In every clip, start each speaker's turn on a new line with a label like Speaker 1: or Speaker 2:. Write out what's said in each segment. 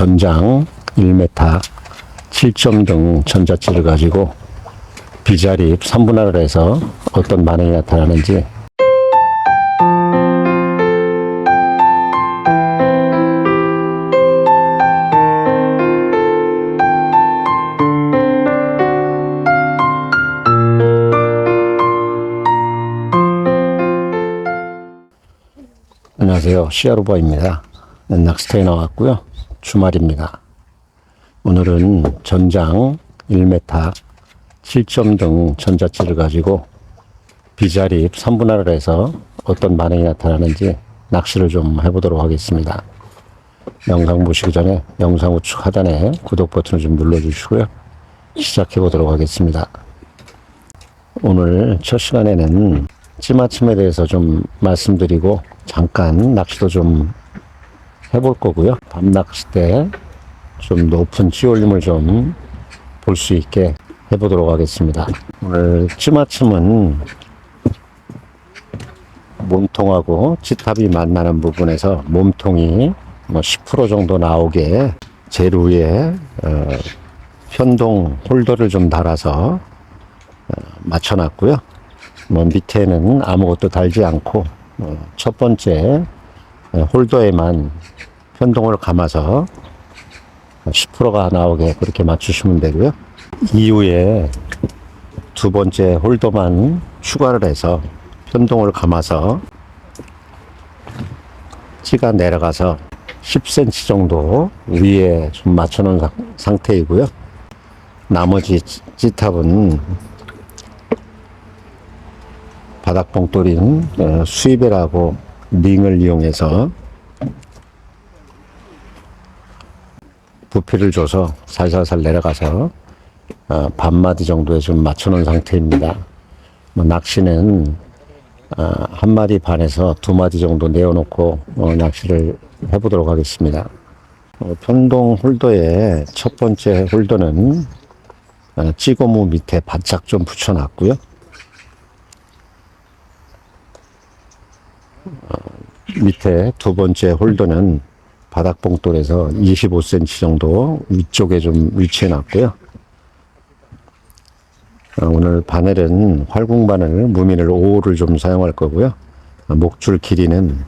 Speaker 1: 전장 1m 7점 등 전자치를 가지고 비자립 3분할을 해서 어떤 반응이 나타나는지 안녕하세요. 시아로바입니다. 락스테이 나왔고요. 주말입니다. 오늘은 전장 1m 7점 등 전자치를 가지고 비자립 3분할을 해서 어떤 반응이 나타나는지 낚시를 좀 해보도록 하겠습니다. 영상 보시기 전에 영상 우측 하단에 구독 버튼을 좀 눌러주시고요. 시작해 보도록 하겠습니다. 오늘 첫 시간에는 찌마침에 대해서 좀 말씀드리고 잠깐 낚시도 좀 해볼 거고요. 밤 낚시 때 좀 높은 찌올림을 좀 볼 수 있게 해보도록 하겠습니다. 오늘 찌마침은 몸통하고 찌탑이 만나는 부분에서 몸통이 뭐 10% 정도 나오게 제일 위에 어, 편동 홀더를 좀 달아서 어, 맞춰놨고요. 뭐 밑에는 아무것도 달지 않고 어, 첫 번째 어, 홀더에만 편동을 감아서 10%가 나오게 그렇게 맞추시면 되고요. 이후에 두 번째 홀더만 추가를 해서 편동을 감아서 찌가 내려가서 10cm 정도 위에 좀 맞춰놓은 상- 상태이고요. 나머지 찌- 찌탑은 바닥 봉돌인 어, 수입이라고 링을 이용해서 부피를 줘서 살살살 내려가서 어, 반마디 정도에 좀 맞춰놓은 상태입니다. 뭐 낚시는 어, 한 마디 반에서 두 마디 정도 내어놓고 어, 낚시를 해보도록 하겠습니다. 어, 편동 홀더의 첫 번째 홀더는 어, 찌고무 밑에 바짝 좀 붙여놨고요. 밑에 두 번째 홀더는 바닥 봉돌에서 25cm 정도 위쪽에 좀 위치해 놨고요. 어, 오늘 바늘은 활궁 바늘 무민을 5호를 좀 사용할 거고요. 어, 목줄 길이는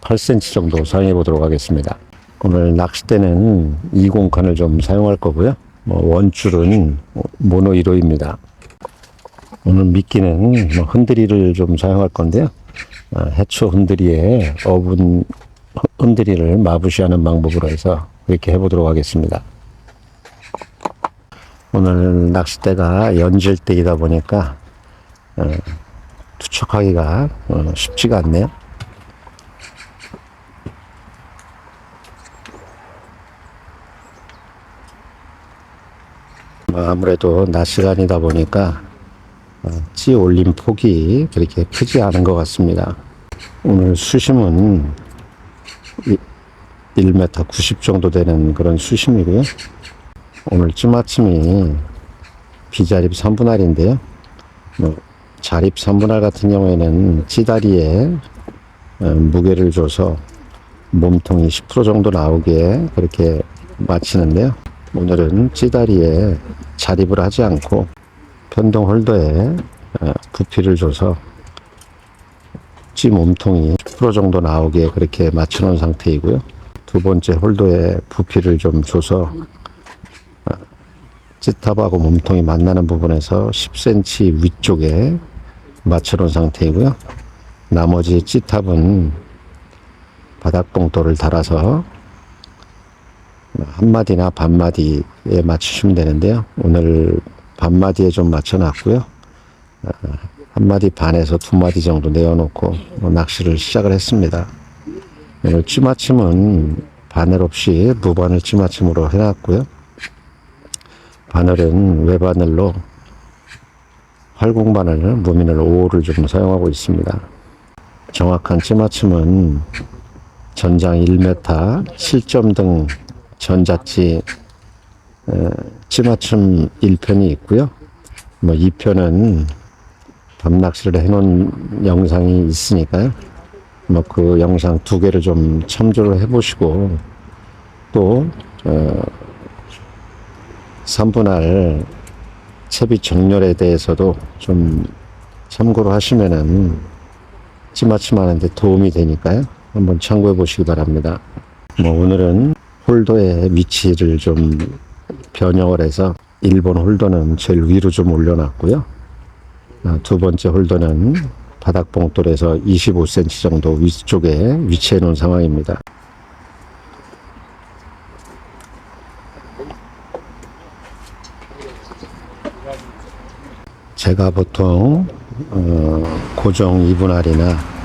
Speaker 1: 8cm 정도 사용해 보도록 하겠습니다. 오늘 낚싯대는 20칸을 좀 사용할 거고요. 뭐 원줄은 모노 1호입니다. 오늘 미끼는 뭐 흔들이를 좀 사용할 건데요. 아, 해초 흔들이에 어분 흔들이를 마부시하는 방법으로 해서 그렇게 해보도록 하겠습니다. 오늘 낚싯대가 연질대이다 보니까 어, 투척하기가 어, 쉽지가 않네요. 뭐 아무래도 낮 시간이다 보니까 어, 찌 올림 폭이 그렇게 크지 않은 것 같습니다. 오늘 수심은 1m 90 정도 되는 그런 수심이고요. 오늘 찌마침이 비자립 3분할인데요. 뭐 자립 3분할 같은 경우에는 찌다리에 어, 무게를 줘서 몸통이 10% 정도 나오게 그렇게 맞히는데요. 오늘은 찌다리에 자립을 하지 않고 편동 홀더에 어, 부피를 줘서 찌 몸통이 10% 정도 나오게 그렇게 맞춰 놓은 상태이고요. 두 번째 홀더에 부피를 좀 줘서 어, 찌탑하고 몸통이 만나는 부분에서 10cm 위쪽에 맞춰 놓은 상태이고요. 나머지 찌탑은 바닥봉돌을 달아서 한 마디나 반 마디에 맞추시면 되는데요. 오늘 반 마디에 좀 맞춰 놨고요. 어, 한 마디 반에서 두 마디 정도 내어놓고 어, 낚시를 시작을 했습니다. 찌마침은 바늘 없이 무바늘 찌마침으로 해놨고요. 바늘은 외바늘로 활공 바늘 무민을 5호를 좀 사용하고 있습니다. 정확한 찌마침은 전장 1m 7점 등 전자치 에, 찌맞춤 1편이 있고요. 뭐 2편은 밤낚시를 해놓은 영상이 있으니까요. 뭐 그 영상 두 개를 좀 참조를 해보시고 또 어, 3분할 채비 정렬에 대해서도 좀 참고로 하시면은 찌마침하는데 도움이 되니까요. 한번 참고해 보시기 바랍니다. 뭐 오늘은 홀더의 위치를 좀 변형을 해서 1번 홀더는 제일 위로 좀 올려놨고요. 아, 두 번째 홀더는 바닥 봉돌에서 25cm 정도 위쪽에 위치해 놓은 상황입니다. 제가 보통 어, 고정 2분할이나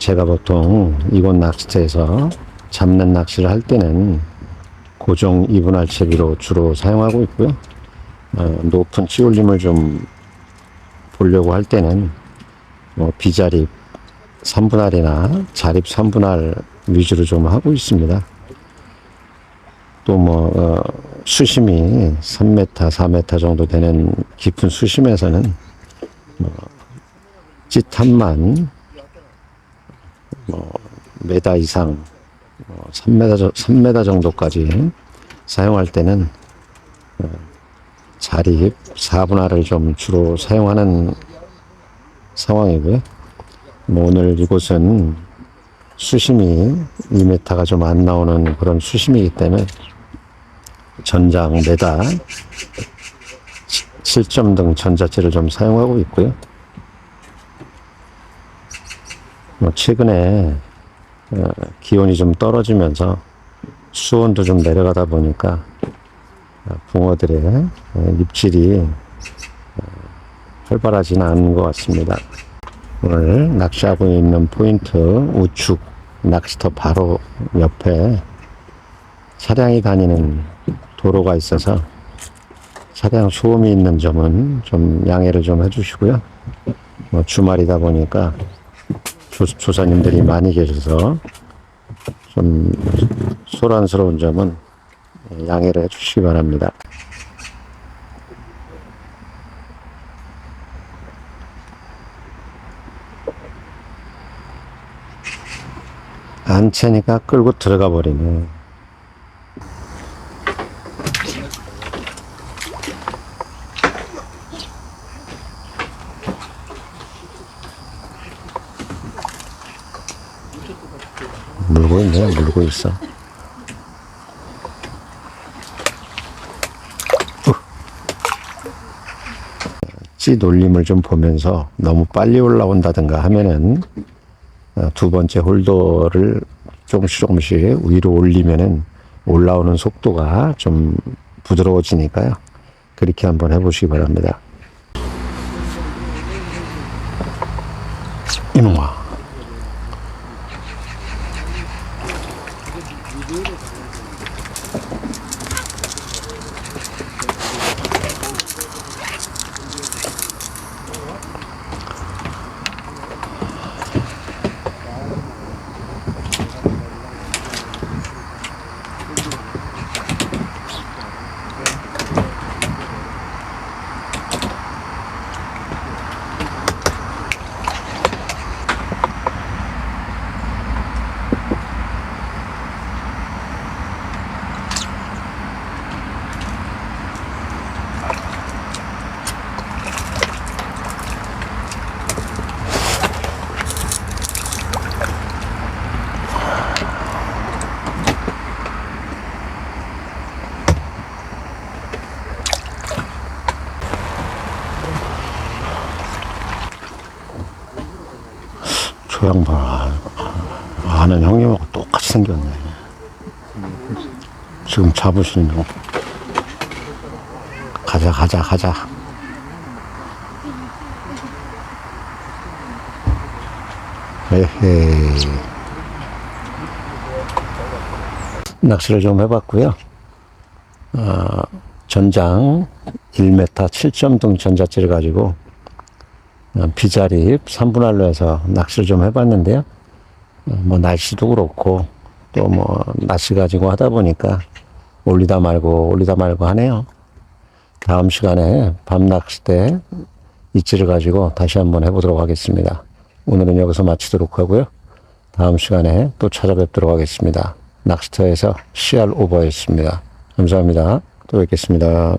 Speaker 1: 제가 보통 이곳 낚시터에서 잡는 낚시를 할 때는 고정 2분할 채비로 주로 사용하고 있고요. 어, 높은 찌올림을 좀 보려고 할 때는 뭐 비자립 3분할이나 자립 3분할 위주로 좀 하고 있습니다. 또뭐 어, 수심이 3m, 4m 정도 되는 깊은 수심에서는 뭐 찌탄만 뭐 메다 이상 뭐 3m, 저- 3m 정도까지 사용할 때는 어, 자립 4분할을 좀 주로 사용하는 상황이고요. 뭐 오늘 이곳은 수심이 2m가 좀 안 나오는 그런 수심이기 때문에 전장 메다 7점 등 전자재를 좀 사용하고 있고요. 뭐 최근에 어, 기온이 좀 떨어지면서 수온도 좀 내려가다 보니까 어, 붕어들의 어, 입질이 어, 활발하지는 않은 것 같습니다. 오늘 낚시하고 있는 포인트 우측 낚시터 바로 옆에 차량이 다니는 도로가 있어서 차량 소음이 있는 점은 좀 양해를 좀 해주시고요. 뭐 주말이다 보니까 조, 조사님들이 많이 계셔서 좀 소란스러운 점은 양해를 해주시기 바랍니다. 안 채니까 끌고 들어가 버리네. 물고 있네, 물고 있어. 찌 놀림을 좀 보면서 너무 빨리 올라온다든가 하면은 어, 두 번째 홀더를 조금씩 조금씩 위로 올리면은 올라오는 속도가 좀 부드러워지니까요. 그렇게 한번 해보시기 바랍니다. 이놈아. 양반 아는 형님하고 똑같이 생겼네. 지금 잡으시는 거. 가자 가자 가자. 에헤이. 낚시를 좀 해봤고요. 아, 전장 1m 7점 전자찌를 가지고 어, 비자립 3분할로 해서 낚시를 좀 해봤는데요. 어, 뭐 날씨도 그렇고 또 뭐 낚시 가지고 하다 보니까 올리다 말고 올리다 말고 하네요. 다음 시간에 밤 낚시 때 이치를 가지고 다시 한번 해보도록 하겠습니다. 오늘은 여기서 마치도록 하고요. 다음 시간에 또 찾아뵙도록 하겠습니다. 낚시터에서 CR 오버였습니다. 감사합니다. 또 뵙겠습니다.